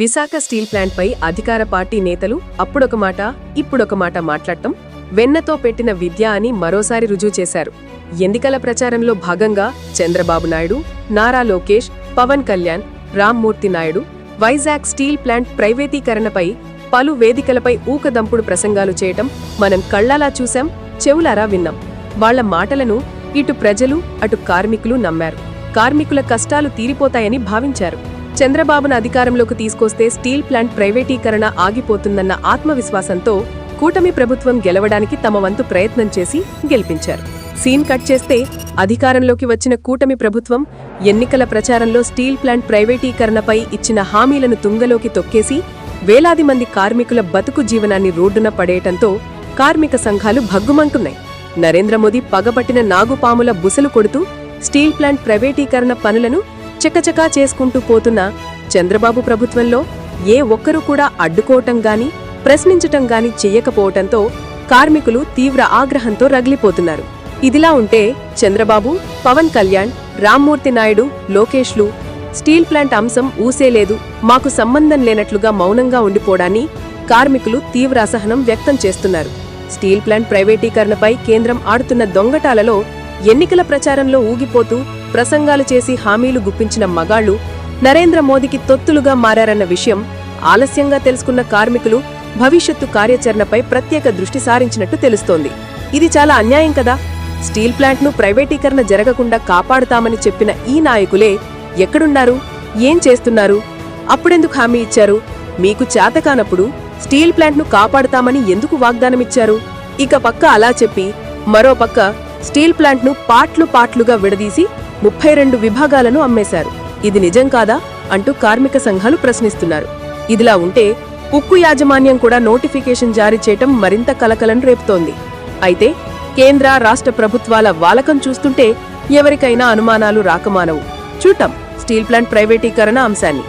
Visakha steel ప్లాంట్పై అధికార party నేతలు అప్పుడొక మాట ఇప్పుడొక మాట మాట్లాడటం వెన్నతో పెట్టిన విద్య అని మరోసారి రుజువు చేశారు. ఎన్నికల ప్రచారంలో భాగంగా చంద్రబాబు నాయుడు నారా లోకేష్ పవన్ కళ్యాణ్ రామ్మూర్తి నాయుడు వైజాగ్ స్టీల్ ప్లాంట్ ప్రైవేటీకరణపై పలు వేదికలపై ఊకదంపుడు ప్రసంగాలు చేయటం మనం కళ్ళాలా చూశాం చెవులారా విన్నాం. వాళ్ళ మాటలను ఇటు ప్రజలు అటు కార్మికులు నమ్మారు. కార్మికుల కష్టాలు తీరిపోతాయని భావించారు. చంద్రబాబును అధికారంలోకి తీసుకొస్తే స్టీల్ ప్లాంట్ ప్రైవేటీకరణ ఆగిపోతుందన్న ఆత్మవిశ్వాసంతో కూటమి ప్రభుత్వం గెలవడానికి తమ వంతు ప్రయత్నం చేసి గెలిపించారు. సీన్ కట్ చేస్తే అధికారంలోకి వచ్చిన కూటమి ప్రభుత్వం ఎన్నికల ప్రచారంలో స్టీల్ ప్లాంట్ ప్రైవేటీకరణపై ఇచ్చిన హామీలను తుంగలోకి తొక్కేసి వేలాది మంది కార్మికుల బతుకు జీవనాన్ని రోడ్డున పడేయటంతో కార్మిక సంఘాలు భగ్గుమంటున్నాయి. నరేంద్ర మోదీ పగబట్టిన నాగుపాముల బుసలు కొడుతూ స్టీల్ ప్లాంట్ ప్రైవేటీకరణ పనులను చకచకా చేసుకుంటూ పోతున్న చంద్రబాబు ప్రభుత్వంలో ఏ ఒక్కరూ కూడా అడ్డుకోవటం గాని ప్రశ్నించటం గాని చెయ్యకపోవటంతో కార్మికులు తీవ్ర ఆగ్రహంతో రగిలిపోతున్నారు. ఇదిలా ఉంటే చంద్రబాబు పవన్ కళ్యాణ్ రామ్మూర్తి నాయుడు లోకేష్లు స్టీల్ ప్లాంట్ అంశం ఊసేలేదు మాకు సంబంధం లేనట్లుగా మౌనంగా ఉండిపోడాన్ని కార్మికులు తీవ్ర అసహనం వ్యక్తం చేస్తున్నారు. స్టీల్ ప్లాంట్ ప్రైవేటీకరణపై కేంద్రం ఆడుతున్న దొంగటాలలో ఎన్నికల ప్రచారంలో ఊగిపోతూ ప్రసంగాలు చేసి హామీలు గుప్పించిన మగాళ్ళు నరేంద్ర మోదీకి తొత్తులుగా మారారన్న విషయం ఆలస్యంగా తెలుసుకున్న కార్మికులు భవిష్యత్తు కార్యాచరణపై ప్రత్యేక దృష్టి సారించినట్టు తెలుస్తోంది. ఇది చాలా అన్యాయం కదా? స్టీల్ ప్లాంట్ను ప్రైవేటీకరణ జరగకుండా కాపాడుతామని చెప్పిన ఈ నాయకులే ఎక్కడున్నారు? ఏం చేస్తున్నారు? అప్పుడెందుకు హామీ ఇచ్చారు? మీకు చేతకానప్పుడు స్టీల్ ప్లాంట్ను కాపాడుతామని ఎందుకు వాగ్దానమిచ్చారు? ఇక పక్క అలా చెప్పి మరో పక్క స్టీల్ ప్లాంట్ను పాట్లు పాట్లుగా విడదీసి ముప్పై రెండు విభాగాలను అమ్మేశారు. ఇది నిజం కాదా? అంటూ కార్మిక సంఘాలు ప్రశ్నిస్తున్నారు. ఇదిలా ఉంటే ఉక్కు యాజమాన్యం కూడా నోటిఫికేషన్ జారీ చేయటం మరింత కలకలను రేపుతోంది. అయితే కేంద్ర రాష్ట్ర ప్రభుత్వాల వాలకం చూస్తుంటే ఎవరికైనా అనుమానాలు రాకమానవు. చూటం స్టీల్ ప్లాంట్ ప్రైవేటీకరణ అంశాన్ని.